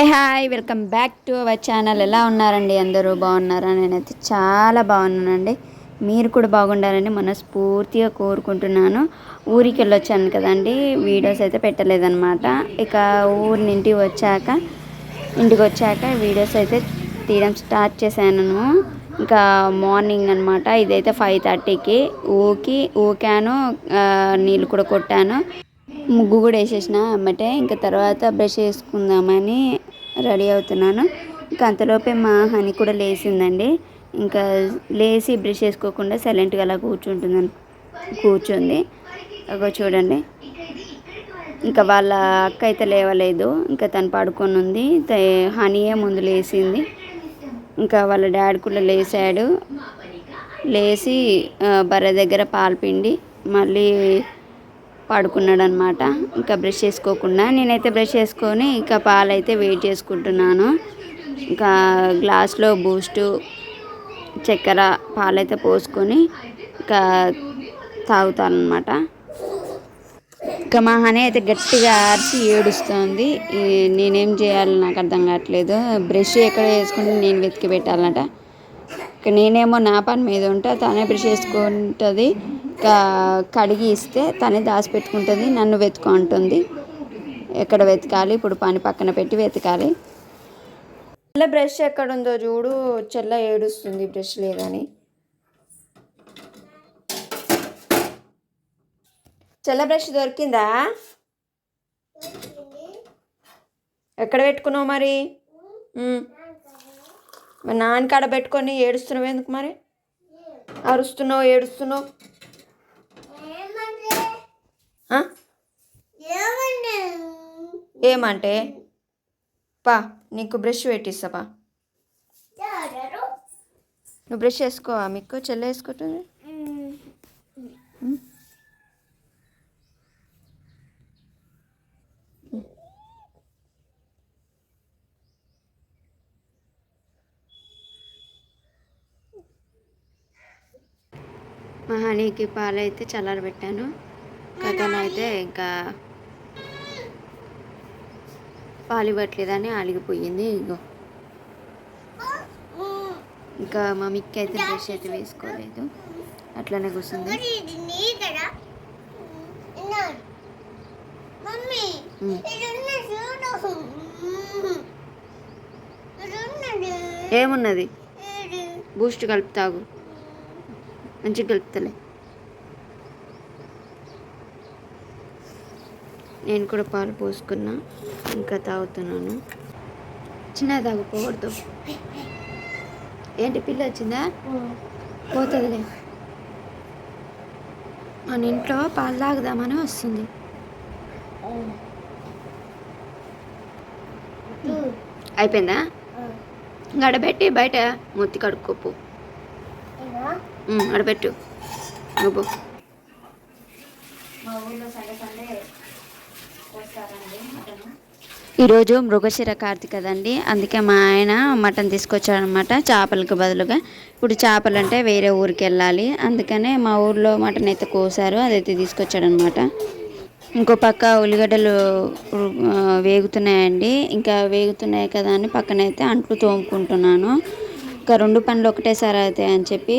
Hey hi welcome back to our channel. ఎలా ఉన్నారండి? అందరూ బాగున్నారా? నేనైతే చాలా బాగున్నానండి. మీరు కూడా బాగుండాలని మనస్ఫూర్తిగా కోరుకుంటున్నాను. ఊరికి వెళ్ళొచ్చాను కదండి. వీడియోస్ అయితే పెట్టలేదన్నమాట. ఇక ఊరి నుండి వచ్చాక ఇంటికి వచ్చాక వీడియోస్ అయితే తీయడం స్టార్ట్ చేశాను. ఇంకా మార్నింగ్ అనమాట ఇదైతే ఫైవ్ థర్టీకి. ఊకి ఊకాను నీళ్ళు కూడా కొట్టాను. ముగ్గు కూడా వేసేసిన అమ్మటే. ఇంకా తర్వాత బ్రష్ చేసుకుందామని రెడీ అవుతున్నాను. ఇంకా అంతలోపే మా హనీ కూడా లేచిందండి. ఇంకా లేచి బ్రష్ చేసుకోకుండా సైలెంట్గా అలా కూర్చుంటుందని కూర్చుంది. అగో చూడండి. ఇంకా వాళ్ళ అక్క అయితే లేవలేదు. ఇంకా తను పడుకొని ఉంది త- హనీయే ముందు లేచింది. ఇంకా వాళ్ళ డాడీ కూడా లేచాడు. లేచి బర్రె దగ్గర పాలు పిండి మళ్ళీ పడుకున్నాడు అనమాట ఇంకా బ్రష్ చేసుకోకుండా నేనైతే బ్రష్ చేసుకొని ఇంకా పాలైతే వెయిట్ చేసుకుంటున్నాను. ఇంకా గ్లాస్లో బూస్టు చక్కెర పాలైతే పోసుకొని ఇంకా తాగుతాను అనమాట ఇంకా మా హనీ అయితే గట్టిగా ఆర్చి ఏడుస్తుంది. ఈ నేనేం చేయాలో నాకు అర్థం కావట్లేదు. బ్రష్ ఎక్కడ వేసుకుని నేను వెతికి పెట్టాలట నేనేమో నా పని మీద ఉంటా తనే బ్రష్ చేసుకుంటుంది కడిగి ఇస్తే తనే దాచిపెట్టుకుంటుంది నన్ను వెతుకో అంటుంది. ఎక్కడ వెతకాలి? ఇప్పుడు పని పక్కన పెట్టి వెతకాలి. చెల్ల బ్రష్ ఎక్కడ ఉందో చూడు చెల్ల ఏడుస్తుంది బ్రష్ లేదని. చెల్ల బ్రష్ దొరికిందా? ఎక్కడ పెట్టుకున్నావు మరి? మరి నాన్న కాడ పెట్టుకొని ఏడుస్తున్నావు ఎందుకు మరి? అరుస్తున్నావు ఏడుస్తున్నావు? ఏమంటే? పా నీకు బ్రష్ పెట్టిస్తా పా. నువ్వు బ్రష్ వేసుకోవా మీకు చెల్లె వేసుకుంటుంది. మా హనీకి పాలు అయితే చల్లారబెట్టాను. కథను అయితే ఇంకా పాలు ఇవ్వట్లేదని అలిగిపోయింది ఇగో. ఇంకా మా మిక్కి అయితే బ్రష్ అయితే వేసుకోలేదు. అట్లనే కూర్చుంది. ఏమున్నది? బూస్ట్ కలిపి తాగు మంచిగా కలుపుతలే నేను కూడా పాలు పోసుకున్నా ఇంకా తాగుతున్నాను. చిన్న తాగుపోకూడదు ఏంటి పిల్ల వచ్చిందా? పోతుందిలే. మన ఇంట్లో పాలు తాగుదామని వస్తుంది. అయిపోయిందా? గడబెట్టి బయట మొత్తి కడుక్కోపు. ఉమ్, అడబెట్టు నువ్వు ఈరోజు మృగశిర కార్తీక కదండి. అందుకే మా ఆయన మటన్ తీసుకొచ్చాడనమాట చేపలకు బదులుగా. ఇప్పుడు చేపలు అంటే వేరే ఊరికి వెళ్ళాలి. అందుకనే మా ఊర్లో మటన్ అయితే కోసారు. అదైతే తీసుకొచ్చాడనమాట. ఇంకో పక్క ఉల్లిగడ్డలు వేగుతున్నాయండి. ఇంకా వేగుతున్నాయి కదా అని పక్కనైతే అంట్లు తోముకుంటున్నాను. ఇంకా రెండు పనులు ఒకటేసారి అవుతాయి అని చెప్పి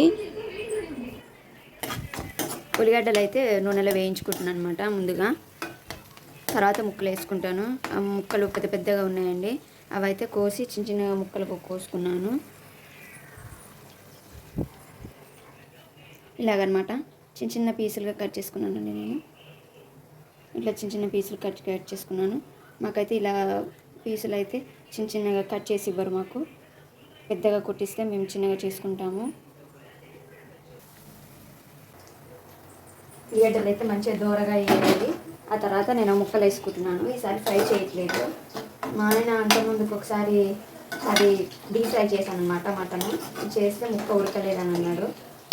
ఉల్లిగడ్డలు అయితే నూనెలో వేయించుకుంటున్నాను అనమాట ముందుగా. తర్వాత ముక్కలు వేసుకుంటాను. ఆ ముక్కలు పెద్ద పెద్దగా ఉన్నాయండి. అవి అయితే కోసి చిన్న చిన్న ముక్కలు కోసుకున్నాను. ఇలాగనమాట. చిన్న చిన్న పీసులుగా కట్ చేసుకున్నానండి నేను. ఇట్లా చిన్న చిన్న పీసులు కట్ కట్ చేసుకున్నాను. మాకైతే ఇలా పీసులు అయితే చిన్న చిన్నగా కట్ చేసి ఇవ్వరు మాకు. పెద్దగా కొట్టిస్తే మేము చిన్నగా చేసుకుంటాము. ఉల్లిగడ్డలు అయితే మంచిగా దూరగా వేయాలి. ఆ తర్వాత నేను ముక్కలు వేసుకుంటున్నాను. ఈసారి ఫ్రై చేయట్లేదు. మా ఆయన అంతకుముందుకు ఒకసారి అది డీప్ ఫ్రై చేశాను అనమాట మటన్. చేస్తే ముక్క ఉడకలేదని అన్నాడు.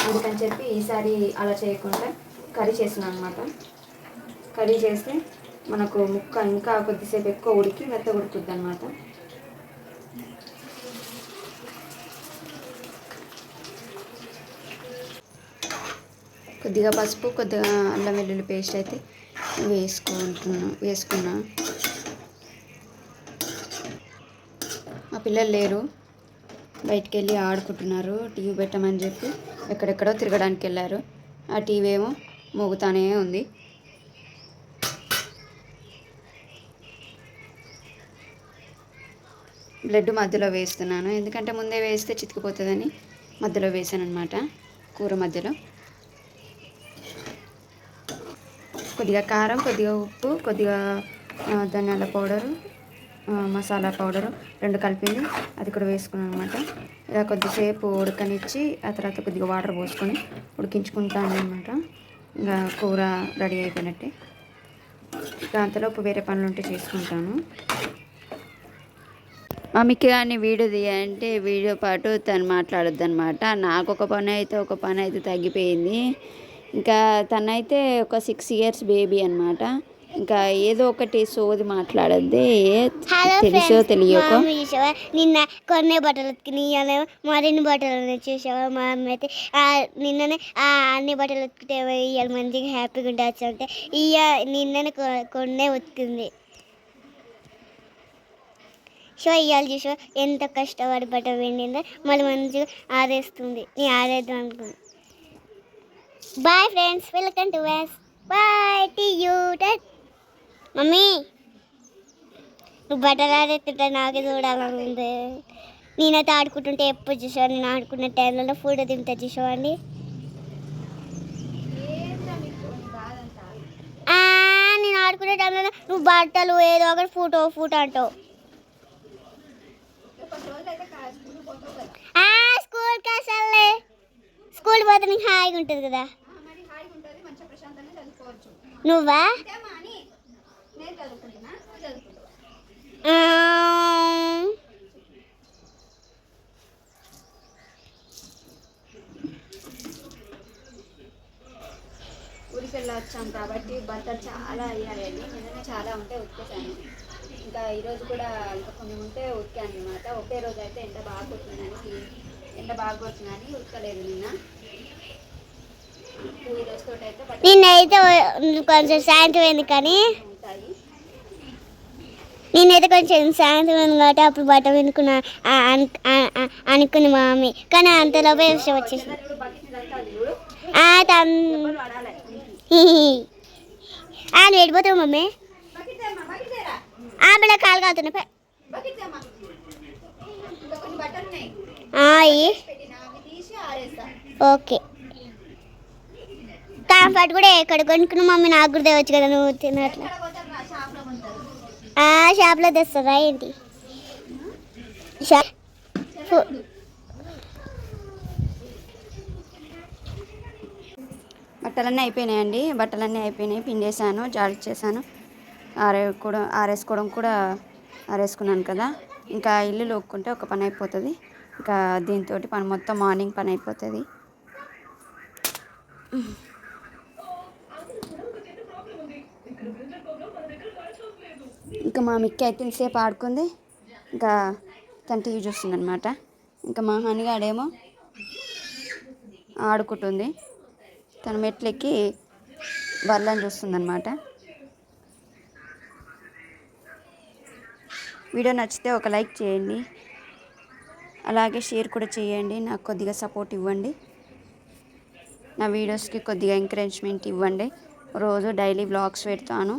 అందుకని చెప్పి ఈసారి అలా చేయకుండా కర్రీ చేస్తున్నాను అనమాట కర్రీ చేస్తే మనకు ముక్క ఇంకా కొద్దిసేపు ఎక్కువ ఉడికి మెత్త ఉడుకుద్ది అనమాట కొద్దిగా పసుపు కొద్దిగా అల్లం వెల్లుల్లి పేస్ట్ అయితే వేసుకుంటున్నా వేసుకున్నా. పిల్లలు లేరు. బయటికి వెళ్ళి ఆడుకుంటున్నారు. టీవీ పెట్టమని చెప్పి ఎక్కడెక్కడో తిరగడానికి వెళ్ళారు. ఆ టీవీ ఏమో మోగుతానే ఉంది. బ్లడ్ మధ్యలో వేస్తున్నాను. ఎందుకంటే ముందే వేస్తే చితికిపోతుందని మధ్యలో వేసాను అనమాట కూర మధ్యలో. కొద్దిగా కారం కొద్దిగా ఉప్పు కొద్దిగా ధనియాల పౌడరు మసాలా పౌడరు రెండు కలిపింది. అది కూడా వేసుకున్నాను అనమాట ఇలా కొద్దిసేపు ఉడకనిచ్చి ఆ తర్వాత కొద్దిగా వాటర్ పోసుకొని ఉడికించుకుంటాను అనమాట ఇంకా కూర రెడీ అయిపోయినట్టే. ఇంకా అంతలోపు వేరే పనులు ఉంటే చేసుకుంటాను. మమ్మీకి కానీ వీడియో తీయాలంటే వీడియో పాటు తను మాట్లాడొద్దు అనమాట నాకు ఒక పని అయితే ఒక పని అయితే తగ్గిపోయింది. ఇంకా తనైతే ఒక సిక్స్ ఇయర్స్ బేబీ అనమాట ఇంకా ఏదో ఒకటి సోది మాట్లాడద్ది తెలుసో తెలియకో. చూసావా? నిన్న కొన్ని బట్టలు ఉతికినాయి మరిన్ని బట్టలు చూసావా? మా అమ్మ అయితే నిన్ననే ఆ అన్ని బట్టలు ఉతికితే ఇవాళ మంచిగా హ్యాపీగా ఉండొచ్చు అంటే ఇయ్య నిన్ననే కొన్నే ఉతికింది. సో ఇవాళ చూసా ఎంత కష్టపడి బట్ట వెండిందో మళ్ళీ మంచిగా ఆరేస్తుంది. నేను ఆరేద్దాం అనుకుంది బాయ్ ఫ్రెండ్స్ వెల్కమ్ టు వెస్ బాయ్ టీ యూ మమ్మీ నువ్వు బట్టలు ఆడేస్తుంటే నాకే చూడాలనుంది నేనైతే ఆడుకుంటుంటే ఎప్పుడు చూసావు నేను ఆడుకున్న టైంలో ఫోటో దింపుతా చూసావండి నేను ఆడుకునే టైంలో నువ్వు బట్టలు ఏదో ఒకటి ఫోటో ఫోటో అంటావు. స్కూల్కి అసలే స్కూల్ పోతే నీకు హాయిగా ఉంటుంది కదా. నువ్వా? ఊరికి వచ్చాం కాబట్టి బట్టలు చాలా అయ్యాయండి నిన్ననే చాలా ఉంటే ఉతికేసాను ఇంకా ఈరోజు కూడా ఇంకా కొన్ని ఉంటే ఉతికాను అనమాట ఒకే రోజు అయితే ఎండ బాగా కొట్టిందని ఎండ బాగా కొట్టిందని ఉతకలేదు నిన్న. నిన్నైతే కొంచెం సాయంత్రం అయింది కానీ నేనైతే కొంచెం సాయంత్రం అయింది కాబట్టి అప్పుడు బట్ట వినుకున్నా అనుకుని మా మమ్మీ కానీ అంతలోపే విషయం వచ్చేసింది. ఆ, నువ్వు వెళ్ళిపోతావు మమ్మీ? ఆ బిళ్ళ కాలు కాలుతున్నా పే. బకెట్ తేమ్మా ఇంకా కొన్ని బట్టలు ఉన్నాయి ఆ, ఇయ్యి. పెట్టిన అవి తీసి ఆరేస్తా ఓకే కంఫర్ట్ కూడా ఎక్కడ కొనుక్కున్న మమ్మీ నాకు కూడా తేవచ్చు కదా నువ్వు ఉంటారు ఆ షాప్లో తెస్తుందా ఏంటి? బట్టలన్నీ అయిపోయినాయండి. బట్టలన్నీ అయిపోయినాయి. పిండేసాను జాడిచ్చేసాను ఆరే కూడా ఆరేసుకోవడం కూడా ఆరేసుకున్నాను కదా. ఇంకా ఇల్లు లోక్కుంటే ఒక పని అయిపోతుంది. ఇంకా దీంతో పని మొత్తం మార్నింగ్ పని అయిపోతుంది. ఇంకా మా మిక్కి అయితే ఇంతసేపు ఆడుకుంది. ఇంకా తన టీవీ చూస్తుంది అనమాట ఇంకా మా హనిగాడేమో ఆడుకుంటుంది. తన మెట్లెక్కి బర్లని చూస్తుందనమాట వీడియో నచ్చితే ఒక లైక్ చేయండి. అలాగే షేర్ కూడా చేయండి. నాకు కొద్దిగా సపోర్ట్ ఇవ్వండి. నా వీడియోస్కి కొద్దిగా ఎంకరేజ్మెంట్ ఇవ్వండి. రోజు డైలీ బ్లాగ్స్ పెడతాను.